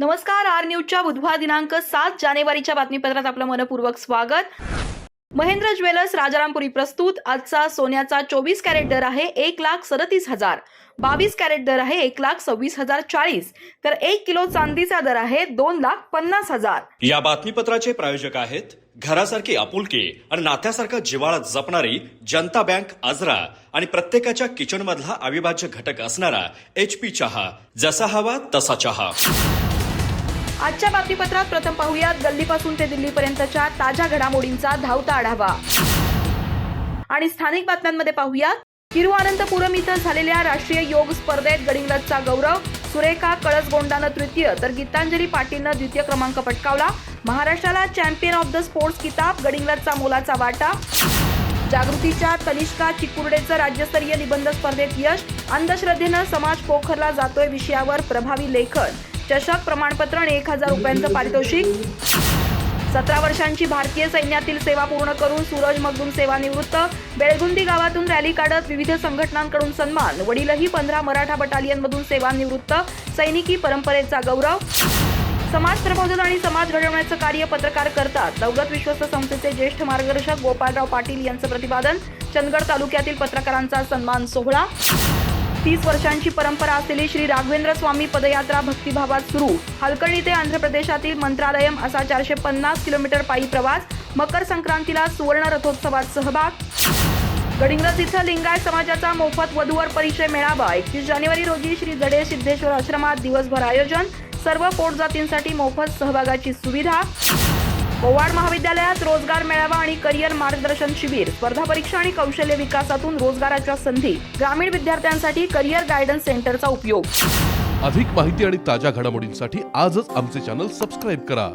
नमस्कार आर न्यूजच्या बुधवार दिनांक सात जानेवारीच्या बातमीपत्रात आपलं मनपूर्वक स्वागत. महेंद्र ज्वेलर्स राजारामपुरी प्रस्तुत. आजचा सोन्याचा चोवीस कॅरेट दर आहे एक लाख सदतीस हजार. बावीस कॅरेट दर आहे एक लाख सव्वीस हजार चाळीस. तर एक किलो चांदीचा दर आहे दोन लाख पन्नास हजार. या बातमीपत्राचे प्रायोजक आहेत घरासारखी आपुलकी आणि नात्यासारखा जिवाळा जपणारी जनता बँक आजरा आणि प्रत्येकाच्या किचन मधला अविभाज्य घटक असणारा एच पी चहा. जसा हवा तसा चहा. आजच्या बातमीपत्रात प्रथम पाहूयात. गल्लीपासून ते दिल्लीपर्यंतच्या ताज्या घडामोडींचा धावता आढावा. आणि स्थानिक बातम्यांमध्ये पाहूयात. तिरुअनंतपुरम इथं झालेल्या राष्ट्रीय योग स्पर्धेत गडिंग्लजचा गौरव सुरेखा कळसगोंडानं तृतीय तर गीतांजली पाटीलनं द्वितीय क्रमांक पटकावला. महाराष्ट्राला चॅम्पियन ऑफ द स्पोर्ट्स किताब गडिंग्लजचा मोलाचा वाटा. जागृतीच्या तनिष्का चिकुर्डेचं राज्यस्तरीय निबंध स्पर्धेत यश. अंधश्रद्धेनं समाज पोखरला जातोय विषयावर प्रभावी लेखन. चषक प्रमाणपत्र आणि एक हजार रुपयांचं पारितोषिक. सतरा वर्षांची भारतीय सैन्यातील सेवा पूर्ण करून सूरज मगदूम सेवानिवृत्त बेळगुंदी गावातून रॅली काढत विविध संघटनांकडून सन्मान. वडीलही पंधरा मराठा बटालियनमधून सेवानिवृत्त सैनिकी परंपरेचा गौरव. समाज प्रबोधन आणि समाज घडवण्याचं कार्य पत्रकार करतात. नवगत विश्वस्त संस्थेचे ज्येष्ठ मार्गदर्शक गोपाळराव पाटील यांचं प्रतिपादन. चंदगड तालुक्यातील पत्रकारांचा सन्मान सोहळा. तीस वर्षांची परंपरा असलेली श्री राघवेंद्र स्वामी पदयात्रा भक्तिभावात सुरू. हलकर्णी ते आंध्र प्रदेशातील मंत्रालयम असा चारशे पन्नास किलोमीटर पायी प्रवास. मकर संक्रांतीला सुवर्ण रथोत्सवात सहभाग. गडिंग्लज इथं लिंगायत समाजाचा मोफत वधूवर परिचय मेळावा. एकतीस जानेवारी रोजी श्री जडे सिद्धेश्वर आश्रमात दिवसभर आयोजन. सर्व पोटजातींसाठी मोफत सहभागाची सुविधा. पोवाड महाविद्यालयात रोजगार मेळावा आणि करिअर मार्गदर्शन शिबिर स्पर्धा परीक्षा आणि कौशल्य विकासातून रोजगाराच्या संधी ग्रामीण विद्यार्थ्यांसाठी करिअर गायडन्स सेंटरचा उपयोग. अधिक माहिती आणि ताज्या घडामोडींसाठी आजच आमचे चॅनल सबस्क्राईब करा.